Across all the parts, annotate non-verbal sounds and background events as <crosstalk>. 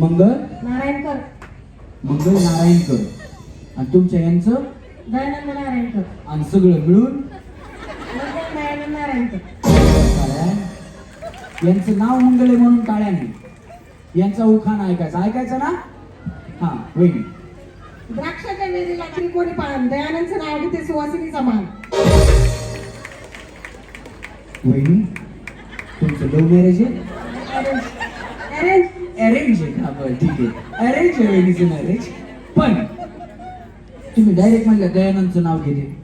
मंगल? नारायणकर. मंगल नारायणकर. आणि तुमच्या यांचं? दयानंद नारायणकर. आणि सगळं मिळून? मंगल दयानंद नारायणकर. टाळ्या. यांचं नाव मंगल आहे म्हणून टाळ्या नाही यांचा उखाण ऐकायचा. ऐकायचा ना? हा वहिनी. द्राक्षाच्या वेलीला त्रिकोणी पान दयानंदचं नाव घेते सुवासिनीचा मान वहिनी तुमचं लव्ह मॅरेज आहे? अरे अरेंज आहे. हा बरं ठीक आहे. अरेंज आहे वहिनीचं मॅरेज पण तुम्ही डायरेक्ट म्हणलं दयानंदचं नाव घेते.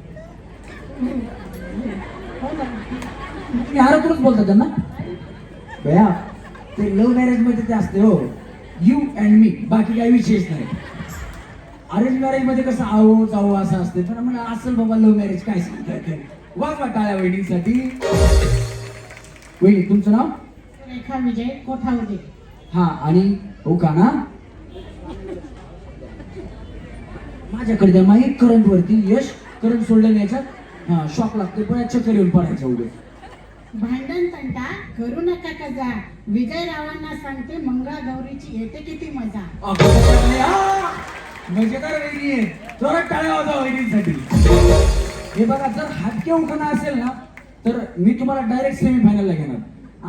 तुम्ही आरोपच बोलता त्यांना? भया ते लव्ह मॅरेजमध्ये ते असते हो. यू अँड मी बाकी काही विशेष नाही. अरेंज मॅरेजमध्ये कसं आहो जाओ असं असते. पण म्हणलं असेल बाबा लव्ह मॅरेज काय सांगतात वा टाळ्या वहिनीसाठी. वहिनी तुमचं नाव? रेखा विजय कोठावदे हा आणि हो का ना माझ्याकडे द्या माही करंट वरती यश करंट सोडलं याच्यात हा शॉक लागते पण चक्कर येऊन पडायचं उद्या भांडण तंटा करू नका कजा विजय रावांना सांगते मंगळा गौरीची येते किती मजा. मजेदार वहिनी आहे. जोरात टाळ्या वाजा वहिनीसाठी. हे बघा जर हाटके उखाणा असेल ना तर मी तुम्हाला डायरेक्ट सेमी फायनलला घेणार.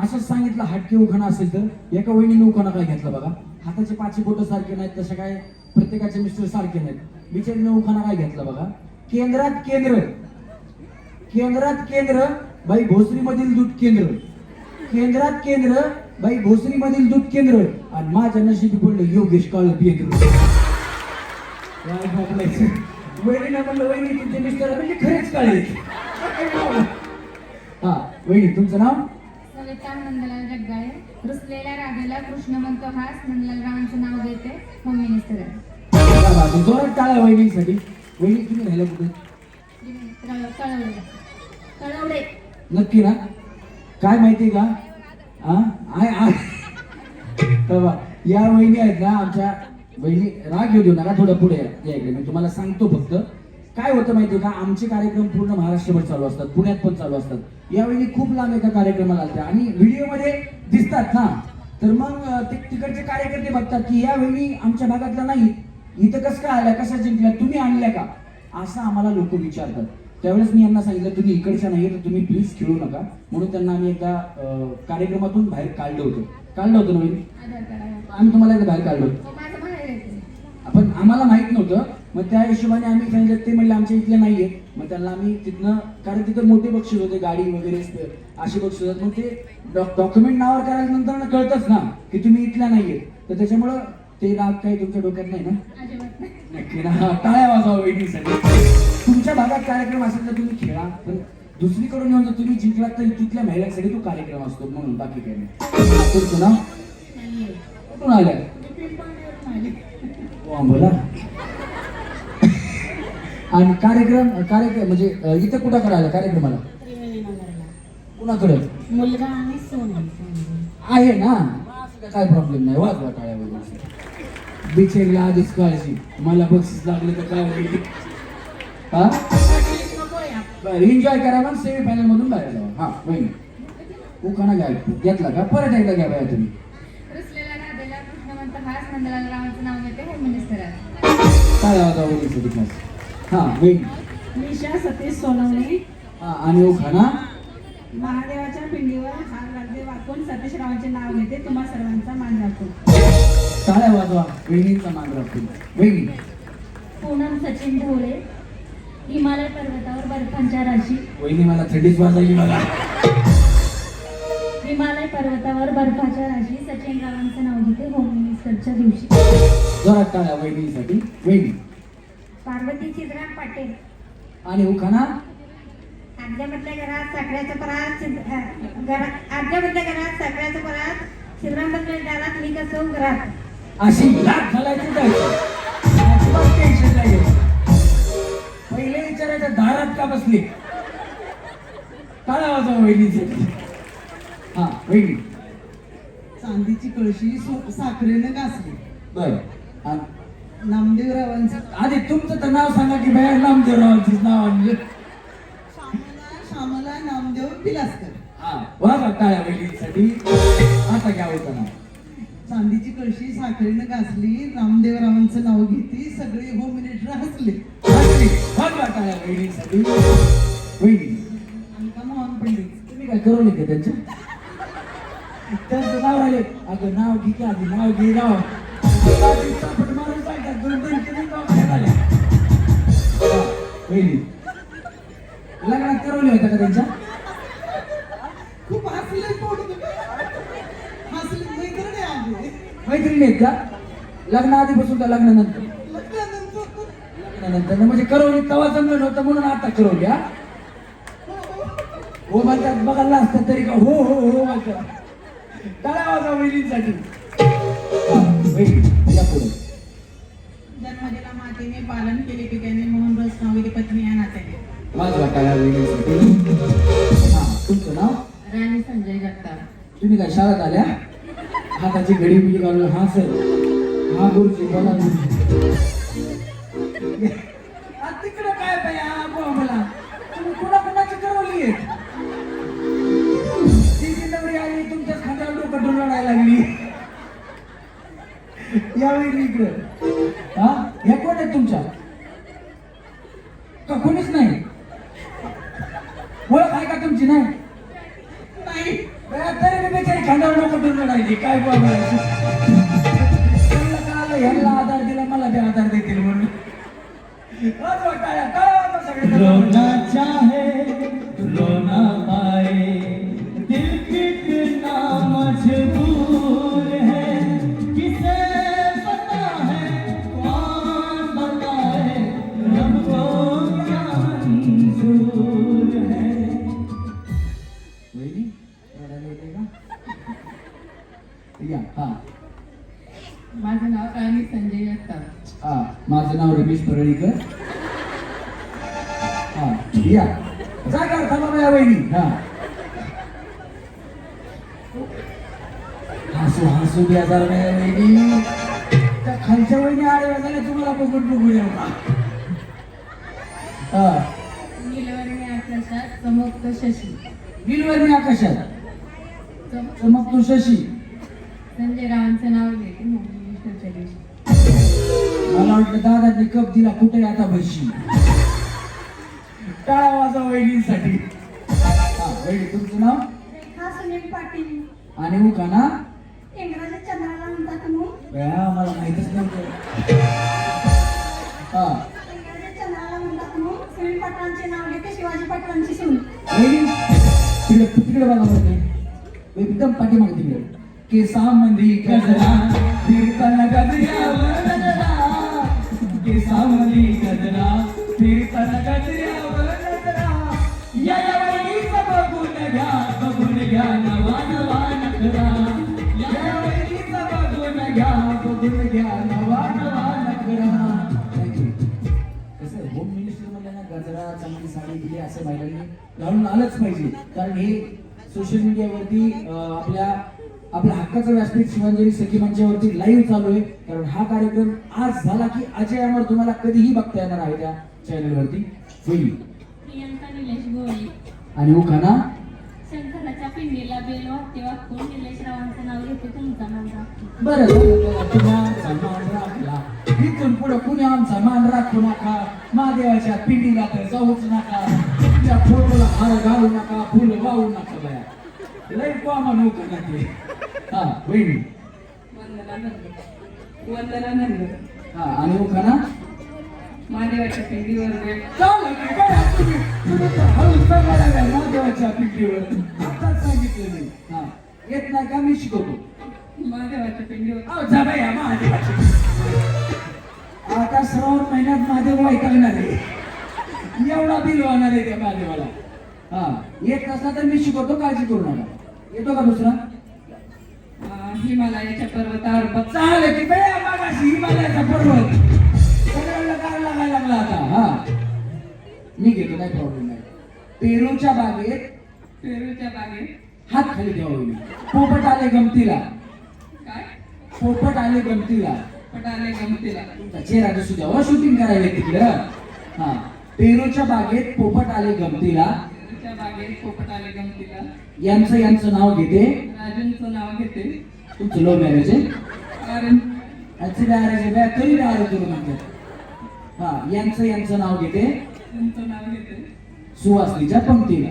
असंच सांगितलं हाटके उखाणा असेल तर. एका वहिनीने उखाणा काय घेतला बघा? हाताचे पाचशे बोट सारखे नाहीत तसे काय प्रत्येकाचे मिस्टर सारखे नाहीत. बिचारीने उखाणा काय घेतला बघा? केंद्रात केंद्र. केंद्रात केंद्र बाई भोसरी मधील दूध केंद्र. केंद्रात केंद्र बाई भोसरी मधील दूध केंद्र. आणि माझ्या नशिबी पडलं योगेश काळ केंद्र वहिनीला म्हणलं वहिनी तुमचे मिस्टर म्हणजे खरेच काळे. हा वहिनी तुमचं नाव? सविता नंदलाल जगदाळे रुसलेल्या राधेला कृष्ण म्हणतो हास नंदलाल रावांचं नाव देते होम मिनिस्टर आहे. काय बात आहे. जोरात टाळ्या वहिनीसाठी. वहिनी तुम्ही राहिला कुठे? नक्की ना? काय माहितीये का? आय या वहिनी आहेत ना आमच्या वहिनी. राग येऊ देऊ नका थोडं पुढे या इकडे. मी तुम्हाला सांगतो फक्त. काय होतं माहितीये का? आमचे कार्यक्रम पूर्ण महाराष्ट्रभर चालू असतात पुण्यात पण चालू असतात. या वहिनी खूप लांब एका कार्यक्रमाला आल्या आणि व्हिडिओमध्ये दिसतात ना? तर मग ते तिकडचे कार्यकर्ते बघतात की या वहिनी आमच्या भागातल्या नाही इथं कसं काय आल्या कशा जिंकल्या तुम्ही आणल्या का? असं आम्हाला लोक विचारतात. त्यावेळेस मी यांना सांगितलं तुम्ही इकडच्या नाही तर तुम्ही प्लीज खेळू नका. म्हणून त्यांना आम्ही एकदा अं, कार्यक्रमातून बाहेर काढलं होतं. काढलं होतं ना वहिनी? आधार कार्ड आहे. आम्ही तुम्हाला एकदा बाहेर काढलं होतं हो, माझं बाहेर येते आपण आम्हाला माहीत नव्हतं. मग त्या हिशोबाने आम्ही सांगितलं ते म्हणले आमच्या इथले नाहीये मग त्यांना आम्ही तिथनं कारण तिथं मोठे बक्षीस होते गाडी वगैरे असे बक्षीस होते. मग ते डॉक्युमेंट नावावर करायला नंतर कळतच ना की तुम्ही इथल्या नाहीये तर त्याच्यामुळं ते राग काही तुमच्या डोक्यात नाही ना? नाही. नक्की ना. हा, टाळ्या वाजवा वहिनीसाठी तुमच्या भागात कार्यक्रम असेल तर तुम्ही खेळा पण दुसरीकडून येऊन जर तुम्ही जिंकलात तर तिथल्या महिलांसाठी तो कार्यक्रम असतो म्हणून बाकी काही नाही. तुमचं नाव? कुठून आल्या मी पिंपळनेरहून आले. वा, बोला आणि कार्यक्रम कार्यक्रम म्हणजे इथं कुठं करायला कार्यक्रमाला? कुणाकडे? मुलगा आणि सोन आहे ना मग असं काय- प्रॉब्लेम नाही वाजवा टाळ्या वगैरे बिचारीला आधीच काळजी. मला बक्षीस लागलं तर काय होईल? हा? बरं एन्जॉय करा पण सेमी फायनल मधून बाहेर जावा. हा वहिनी उखाणा घ्या घेतला का? परत एकदा घ्या बाया तुम्ही. रुसलेल्या राधेला कृष्ण म्हणतो हास नंदलाल रावांचं नाव काय क्लास हा निशा सतीश सोनवणे. हा आणि महादेवाच्या पिंडीवर हार वाकून सतीश रावांचे नाव घेते तुम्हा सर्वांचा मान राखतो. टाळ्या वाजवा वहिनींचा मान राखतो. पूनम सचिन ढोळे हिमालय पर्वतावर बर्फांच्या राशी. वहिनी मला थंडीच वाजायची बघा हिमालय पर्वतावर बर्फाच्या राशी सचिन रावांचं नाव घेते होम मिनिस्टरच्या दिवशी. जोरात टाळ्या वहिनीसाठी. वहिनी. पार्वती चित्रा पाटील. आणि उखाणा? आज्यामधल्या घरात साखऱ्याचं परात घरात आज्यामधल्या साखऱ्याचं परात घरात अशी लाट घालायची जायचं. अजिबात टेन्शन नाही घ्यायचं. पहिले विचारायचं दारात का बसली? टाळ्या वाजवा वहिनीसाठी. हा चांदीची कळशी सो- साखरेनं घासली. बर. नामदेवरावांचं आधी तुमचं तर नाव सांगा की बाहेर नामदेवरावांचं नाव आणलं. श्यामला श्यामला नामदेव हा टाळ्या वहिनीसाठी आता घ्या होता ना चांदीची कळशी साखरेनं घासली रामदेवरावांचं नाव घेतली सगळे होम मिनिस्टर हसले. हसली. वहिनीसाठी. वहिनी अंका मोहन पंडित. तुम्ही काय करू नये का त्यांच्या? त्यांचं नाव आले अगं नाव घे की आधी नाव घे नाव चापट मारून सांगतात, दोन दोन तीन तीन दवाखाने झाले. लग्नात करवले होत्या का त्यांच्या? खूप हसले पोट हसले मैत्रिणी आले. मैत्रिणी आहेत का? लग्न आधीपासून का लग्नानंतर? लग्नानंतर. लग्नानंतर. म्हणजे करवली तवा जमलं नव्हतं म्हणून आता करवली हा? हो म्हणतात बघायला असतात तरी का? हो हो हो म्हणतात टाळा वाजा वहिनींसाठी. हा, वहिनी या पुढे. जन्मदिला मातेने पालन केले पित्याने म्हणून रस नावेली पत्नी या नात्याने माझं वाटायला वहिनींसाठी. हा तुमचं नाव? राणी संजय जगताप. तुम्ही काय शाळेत आल्या? हाताची घडी बिडी घालून हा सर. हा गुरुजी बोला लागली. यावेळी इकडं. हा? ह्या कोण आहेत तुमच्या? का कोणीच नाही? ओळख आहे का तुमची नाही? तरी मी बेचारी खांद्यावर नको राहिली काय बाबा माझं नाव रमेश परळीकर. हा या. काय करता बाबा या हा. हसू हसू द्या जरा नाही वहिनी. त्या खालच्या वहिनी आडव्या झाल्या तुम्हाला येऊ का? हा. नीलवर्णी आकाशात चमकतो शशी. नीलवर्णी आकाशात. चम- चमकतो शशी. संजय रावांचं नाव घेते मला वाटलं दादाने कप दिला कुठे आता बशी टाळा वाजा वहिनींसाठी. हा वहिनी तुमचं नाव? रेखा सुनील पाटील. आणि उखाना इंग्रजी चंद्राला म्हणतात बया, मला माहितच नव्हतं. हा. इंग्रजी चंद्राला म्हणतात म्हणून सुनील पाटलांचे नाव घेते शिवाजी पाटलांची सून. वहिनी तिकडे तिकडे बघा बरं. एकदम पाठीमागे तिकडे. केसामंदी गजरा फिरताना गजऱ्यावर गजरा सावली गजरा फिरताना गजऱ्यावर गजरा या या बघून घ्या बघून घ्या नवा नवा नखरा या या बघून घ्या बघून घ्या नवा नवा नखरा कसं होम मिनिस्टर म्हणलं गजरा चांगली साडी दिली असं महिलांनी. घालून आलंच पाहिजे. कारण हे सोशल मीडियावरती आपल्या आपल्या हक्काचं व्यासपीठ शिवांजली सखी मंचावरती लाईव्ह चालू आहे. कारण हा कार्यक्रम आज झाला की अजय अमर तुम्हाला कधीही बघता येणार आहे त्या चॅनलवरती होईल. प्रियंका निलेश गोळे आणि उखाना? शंकराच्या पिंडीला बेल वाटते वाटून निलेश रावांचं नाव घेते तुमचा माझा बरं झालं बघा, तुम्ही आमचा मान राखला. इथून पुढे कुणी आमचा मान राखू नका. महादेवाच्या पिंडीला तर जाऊच नका. तुमच्या फोटोला हार घालू नका फुल वाहू नका बया. लय ते. हा बहिणी. वंदना नंद वंदना नंद हा आणि उखाना महादेवाच्या पिंडीवर महादेवाच्या पिंडीवर. आत्ताच सांगितलं मी हा येत नाही का? मी शिकवतो. महादेवाच्या पिंडीवर. जा बाया, महादेवाची आता श्रावण महिन्यात महादेव ऐकणार आहे एवढा बिल होणार आहे त्या महादेवाला हा येत नसला तर मी शिकवतो काळजी करू नका. येतो का दुसरा? हिमालयाच्या पर्वतावर बघ चालेल की मागाशी हिमालयाचा पर्वत. सगळ्यांना लागायला लागला आता? हा. मी घेतो नाही प्रॉब्लेम नाही. पेरूच्या बागेत पेरूच्या बागेत? हात खाली ठेवा पोपट आले गमतीला. काय? पोपट आले गमतीला. पटाले गमतीला. तुमचा चेहरा दिसू द्या शूटिंग करायला तिकडं. हा. पेरूच्या बागेत पोपट आले गमतीला. बागेत पोपट आले गमतीला. यांचं यांचं नाव घेते. राजूंचं नाव घेते. तुमचं लव्ह मॅरेज आहे ऍक्च्युली मॅरेज आहे बॅ तरी नाही करू म्हणतात हा यांचं यांचं नाव घेते. सुवासनीच्या पंक्तीला.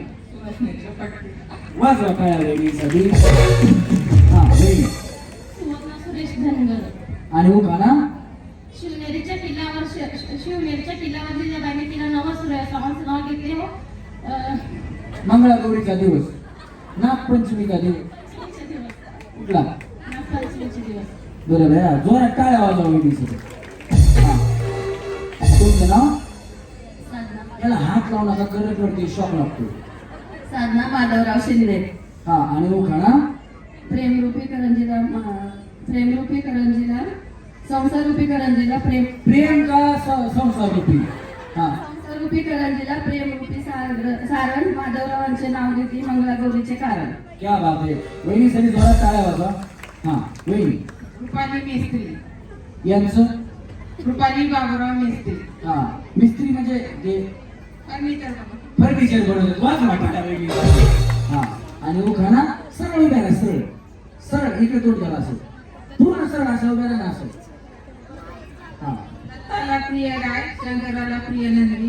वाजवा काय वहिनीसाठी हा वहिनी सुवर्णा सुरेश धनगर. आणि उखाणा शिवनेरीच्या किल्ल्यावर शिवनेरीच्या किल्ल्यावर जिजाबाईने तिला नवं घेतले हो. मंगळागौरीचा दिवस. नागपंचमीचा दिवस. पंचमीचे दिवस. कुठला? बरोबर आहे जोरात वाजवा वहिनीसाठी हा. तुमचं नाव? साधना याला हात लावू नका करत वरती शॉक लागतो. साधना माधवराव शिंदे. हा आणि उखाणा प्रेमरूपी करंजीला प्रेमरूपी करंजीला संसारूपी करंजीला प्रेम. प्रेम का स- संसार रूपी हा. संसारूपी करंजीला प्रेमरूपी सार- सारण माधवरावांचे नाव घेतली मंगळागौरीचे कारण. क्या बात आहे. वहिनीसाठी जोरात टाळ्या वाजवा. हा वहिनी रुपाली मेस्त्री. यांचं? रुपाली बाबुराव मेस्त्री. हा मिस्त्री म्हणजे ते फर्निचर फर्निचर बनवतात. वाजवा टाळ्या वहिनी हा आणि उखाणा सरळ उभ्या राहा सरळ. सरळ इकडे तोड करा असं. पूर्ण सरळ असं उभ्या राहा असं. हा. दत्ताला प्रिय राय शंकराला प्रिय नंदी.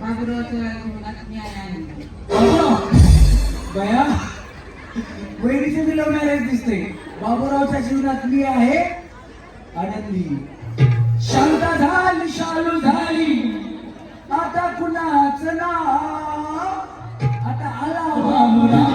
बाबुरावच्या जीवनात न्याय आनंदी बया. वहिनीचे मी लव्ह मॅरेज दिसते बाबूरावच्या जीवनात मी आहे आनंदी. शांत झाली शालू झाली. आता कुणाच ना आता आला बाबूराव.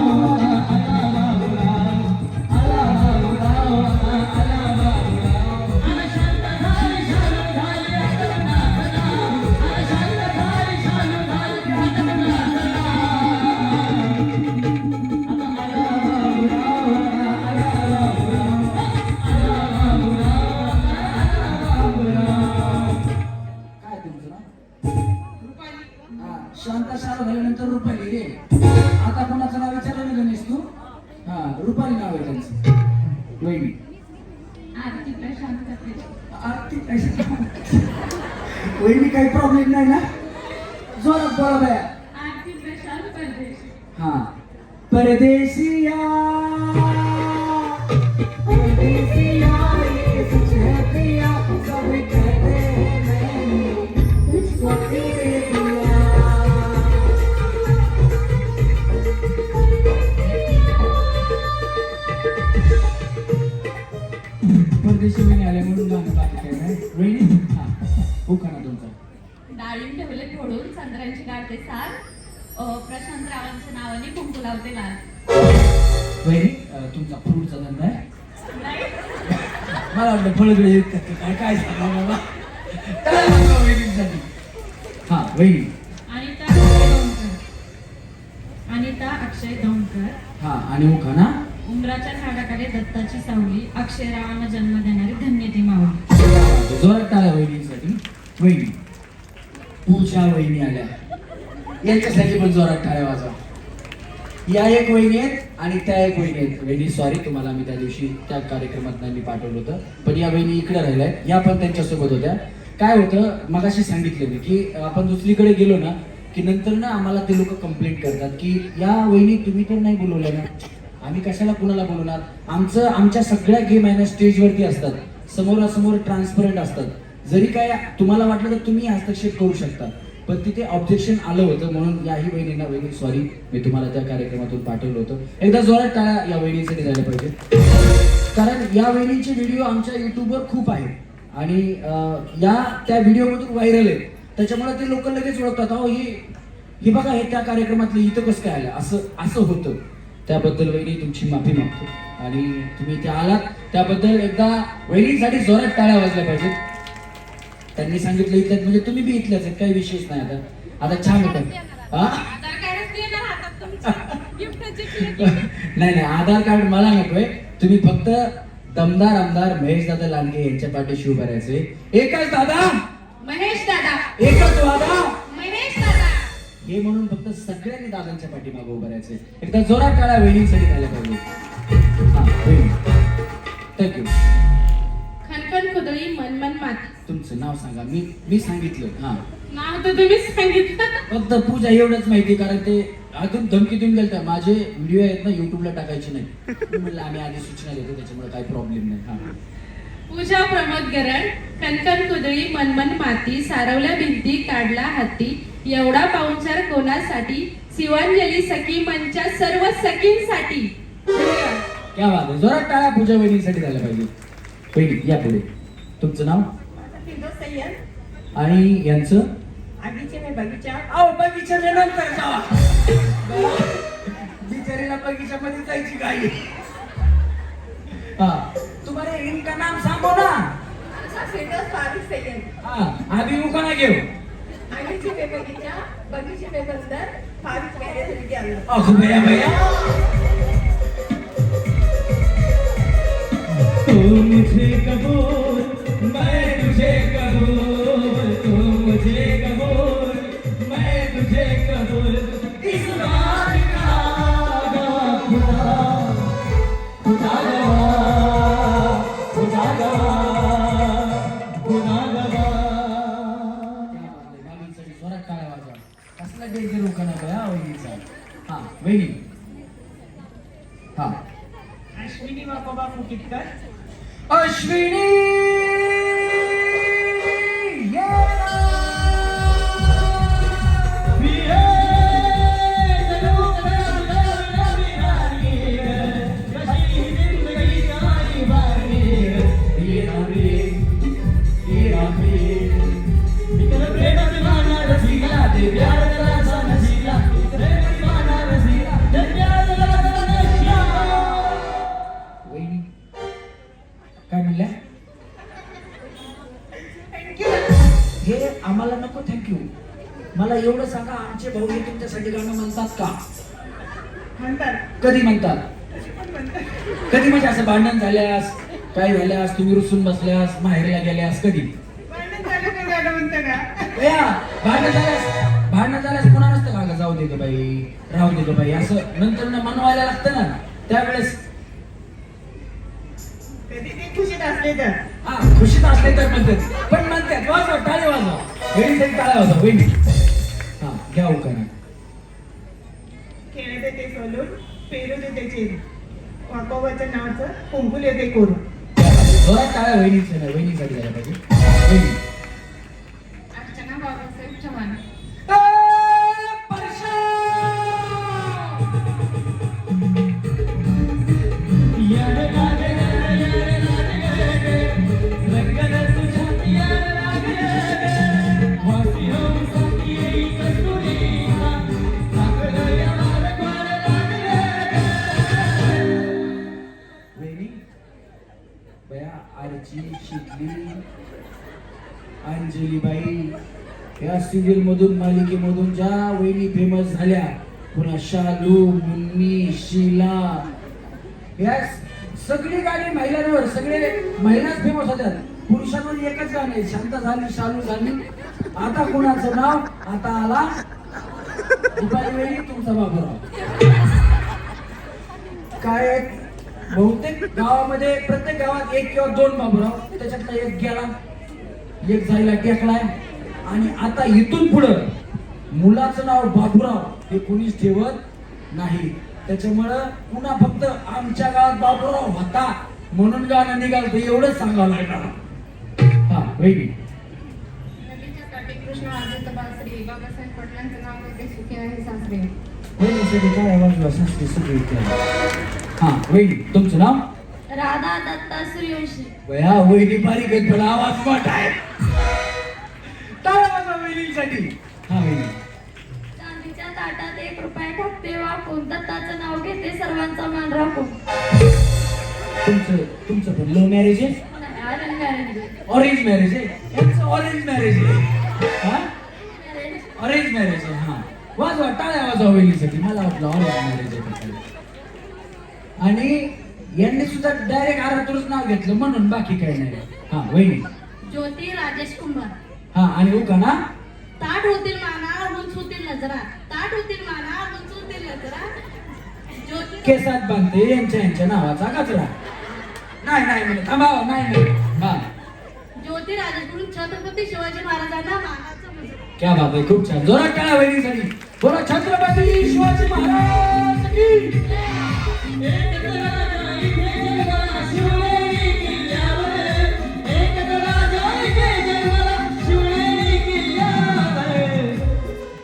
उंदराच्या झाडाकडे दत्ताची सावली अक्षयरावांना जन्म देणारी धन्य ती मावली जोरात टाळ्या वहिनीसाठी वहिनी. पुढच्या वहिनी आल्या. यांच्यासाठी पण जोरात टाळ्या वाजवा. या एक वहिनी आहेत आणि त्या एक वहिनी आहेत. वहिनी सॉरी तुम्हाला मी त्या दिवशी त्या कार्यक्रमात मी पाठवलं होतं पण या वहिनी इकडे राहिल्या आहेत. या पण त्यांच्यासोबत होत्या. काय होतं मगाशी सांगितलं मी की आपण दुसरीकडे गेलो ना की नंतर ना आम्हाला ते लोक कंप्लेंट करतात की या वहिनी तुम्ही तर नाही बोलवल्या ना. आम्ही कशाला कुणाला बोलवणार? आमचं आमच्या सगळ्या गेम आहे ना स्टेजवरती असतात. समोरासमोर ट्रान्सपरंट असतात. जरी काय तुम्हाला वाटलं तर तुम्ही हस्तक्षेप करू शकता. पण तिथे ऑब्जेक्शन आलं होतं म्हणून याही वहिनींना वहिनी सॉरी मी तुम्हाला त्या कार्यक्रमातून पाठवलं होतं. एकदा जोरात टाळा या वहिनीसाठी झाल्या पाहिजे. कारण या वहिनीचे व्हिडिओ आमच्या युट्यूबवर खूप आहेत. आणि या त्या व्हिडिओमधून व्हायरल आहेत. त्याच्यामुळे ते लोक लगेच ओळखतात. अहो हे हे बघा हे त्या कार्यक्रमातलं इथं कसं काय आलं? असं असं होतं. त्याबद्दल वहिनी तुमची माफी मागतो. आणि तुम्ही इथे आलात त्याबद्दल एकदा वहिनीसाठी जोरात टाळ्या वाजल्या पाहिजेत. त्यांनी सांगितलं इथल्यात म्हणजे तुम्ही बी इथल्याच आहेत काही विशेष नाही आता. आता छान होतं. <laughs> नाही नाही आधार कार्ड मला नकोय. तुम्ही फक्त दमदार आमदार महेश दादा लांडगे यांच्या पाठीशी उभं राहायचे एकच दादा! महेश दादा! एकच वादा सगळ्यांनी दादांच्या पाठीमागे उभं राहायचे एकदा जोरात टाळ्या वहिनीसाठी झाल्या पाहिजे. थँक्यू खनखन खुदळी मनमन माती. तुमचं नाव सांगा. मी मी सांगितलं. हा. नाव तर तुम्हीच सांगितलं. फक्त पूजा एवढंच माहिती कारण ते अजून धमकी देऊन गेलता. माझे व्हिडिओ आहेत ना युट्यूबला टाकायचे नाही. मी म्हणलं आम्ही आधी सूचना देतो त्याच्यामुळे काही प्रॉब्लेम नाही. हा. पूजा प्रमोद गरड कणकण कुदळी मनमन माती सारवल्या भिंती काढला हाती एवढा पाहुणचार कोणासाठी? शिवांजली सखी मंच्या सर्व सखींसाठी. क्या बात आहे. जोरात टाळ्या पूजा वहिनीसाठी झाल्या पाहिजे. वहिनी या पुढे. तुमचं नाव? आणि यांचं? आगीचे मी बगीचा. अहो बगीच्याच्या नंतर जावा. <laughs> बिचारीला बगीच्यामध्ये जायची गाई हा. तुम्हाला इनका नाम सांगो ना? हा. आधी उखाणा घेऊ. आगीचे मी बगीचा बगीचे में बंदर फारुख मेरे दिल के अंदर अहो भैया भैया तू मुझे कबूल वहिनी हा. अश्विनी बाबा फुकिटकर अश्विनी! आम्हाला नको थँक्यू मला एवढं सांगा आमचे भाऊ हे तुमच्यासाठी गाणं म्हणतात का? म्हणतात. कधी म्हणतात? कधी म्हणजे असं भांडण झाल्यास काय झाल्यास तुम्ही रुसून बसल्यास माहेरला गेल्यास कधी? भांडण झाल्यास भांडण झाल्यास पुन्हा नसतं का? जाऊ दे ग बाई राहू दे ग बाई असं नंतर ना मनवायला लागतं ना. त्यावेळेस कधी ते खुशीत तर. हा खुशीत असले तर म्हणतात. पण म्हणतात वाजवा टाळे वाजवा. वहिनीसाठी टाळे वाजवा वहिनी. हा घ्या उकाना खेळते ते सोलून पेरू दे त्याचे वाकोबाच्या नावाचं कुंकुल येते करून जोरात टाळ्या वहिनीचं नाही वहिनीसाठी झाल्या पाहिजे. वहिनी. मालिकेमधून ज्या वहिनी फेमस झाल्या पुन्हा शालू मुन्नी शिला या सगळी गाणी महिलांवर सगळे महिलाच फेमस होत्यात पुरुषांवर एकच गाणं आहे शांत झाली शालू झाली. आता कोणाचं नाव? आता आला दुपारी वेळी तुमचा बाबूराव. काय बहुतेक गावामध्ये प्रत्येक गावात एक किंवा दोन बाबूराव. त्याच्यातला एक गेला एक जायला टेकलाय. आणि आता इथून पुढं मुलाचं नाव बाबूराव हे कुणीच ठेवत नाही. त्याच्यामुळं पुन्हा फक्त आमच्या गावात बाबूराव होता म्हणून गाणं निघालं एवढंच सांगावं लागणार हा काठी कृष्ण आदित्य बासरी बाबासाहेब पाटलांचं नाव होते सुखी आहे सासरे. वहिनीसाठी काय आवाज वाजते सगळी हा वहिनी तुमचं नाव? राधा दत्ता सूर्यवंशी वया वहिनी बारीक पण आवाज मोठा आहे. वहिनीसाठी. चांदीच्या रुपया टाकते वाकून. दत्ताचं नाव घेते सर्वांचा मान राखून. तुमचं तुमचं पण लव्ह मॅरेज आहे? मॅरेज ऑरेंज मॅरेज आहे. यांचं ऑरेंज मॅरेज आहे. हा? ऑरेंज मॅरेज आहे हा. वाजवा टाळ्या वाजवा वहिनीसाठी. मला वाटलं ऑरेंज मॅरेज आहे. आणि यांनी सुद्धा डायरेक्ट आरातूरच नाव घेतलं म्हणून बाकी काही नाही. हा वहिनी. ज्योती राजेश कुंभार. हा आणि उखाणा ताट होतील माना उंच होतील नजरा. ताट होतील माना उंच होतील नजरा ज्योती केसात बांधते यांच्या यांच्या नावाचा कचरा नाही नाही म्हणे थांबाव नाही नाही हा ज्योती राजेकडून छत्रपती शिवाजी महाराजांना मानाचं मुजरा क्या बात आहे खूप छान. जोरात वहिनीसाठी. बोला छत्रपती शिवाजी महाराज की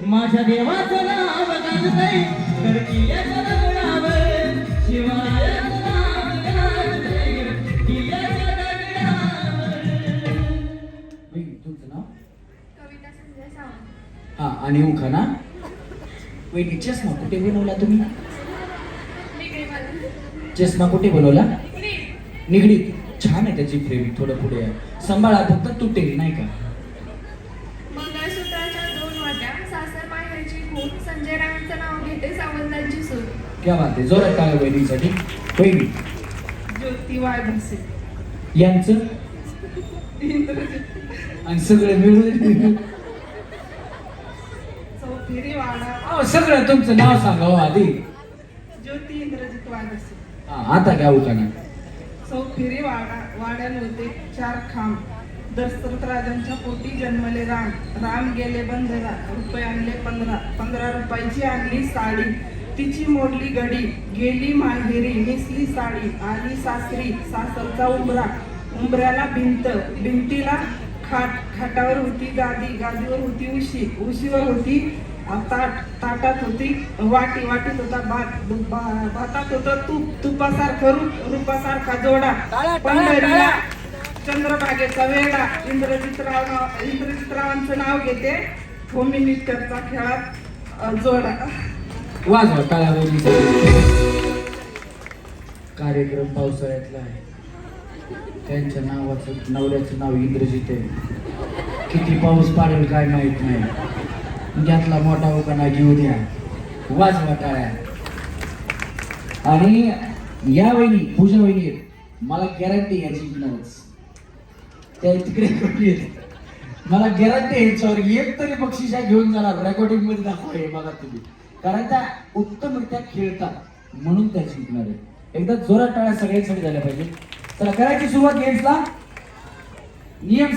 माझ्या देवाचं नाव गाजतंय. हा आणि उखाना वहिनी चष्मा कुठे बनवला तुम्ही? चष्मा कुठे बनवला? निगडीत. छान आहे त्याची फ्रेम थोडं पुढे आहे सांभाळा फक्त तुटेल नाही का मंगळसूत्राच्या दोन वाट्या सासर माहेरची खून संजय रावांचं नाव घेते सावंतांची सूर क्या बात आहे जोरात टाळा बहिणीसाठी वहिनी. ज्योती वाढसे यांचं? आणि सगळं मिळून? अहो, सगळं तुमचं नाव सांगा हो आधी. ज्योती इंद्रजित हा, आता काय उखाना चौफेरी वाडा वाड्याला होते चार खांब. दशरथ राजांच्या पोटी जन्मले राम. राम गेले बंधरा रुपये आणले पंधरा. पंधरा रुपयाची आणली साडी. तिची मोडली गडी गेली माहेरी नेसली साडी आली सासरी सासरचा उंबरा. उंबऱ्याला भिंत भिंतीला खाट खाटावर होती गादी गादीवर होती उशी उशीवर होती ताट ताटात होती वाटी वाटीत होता भात भातात होतं तूप तुपासारखं रूप रूपासारखा जोडा. पंढरीला चंद्रभागेचा वेडा इंद्रजितराव नाव इंद्रजितरावांचं नाव घेते. होमी मिस्टरचा खेळात जोडा. वाजवा टाळा कार्यक्रम पावसाळ्यातला आहे. त्यांच्या नावाचं नवऱ्याचं नाव इंद्रजित आहे. किती पाऊस पाडेल काय माहीत नाही. त्यातला मोठा हो उकाना घेऊ द्या. वाजवा टाळ्या. आणि या वहिनी पूजा वहिनी मला गॅरंटी आहे जिंकणारच त्या तिकडे कुठली मला गॅरंटी आहे याच्यावर. एक तरी बक्षिसा घेऊन जाणार. रेकॉर्डिंगमध्ये दाखवा हे बघा तुम्ही. कारण त्या उत्तमरित्या खेळतात म्हणून त्या जिंकणार आहेत एकदा जोरात टाळ्या सगळ्यांसाठी झाल्या पाहिजे. चला करायची सुरुवात गेम्सला नियम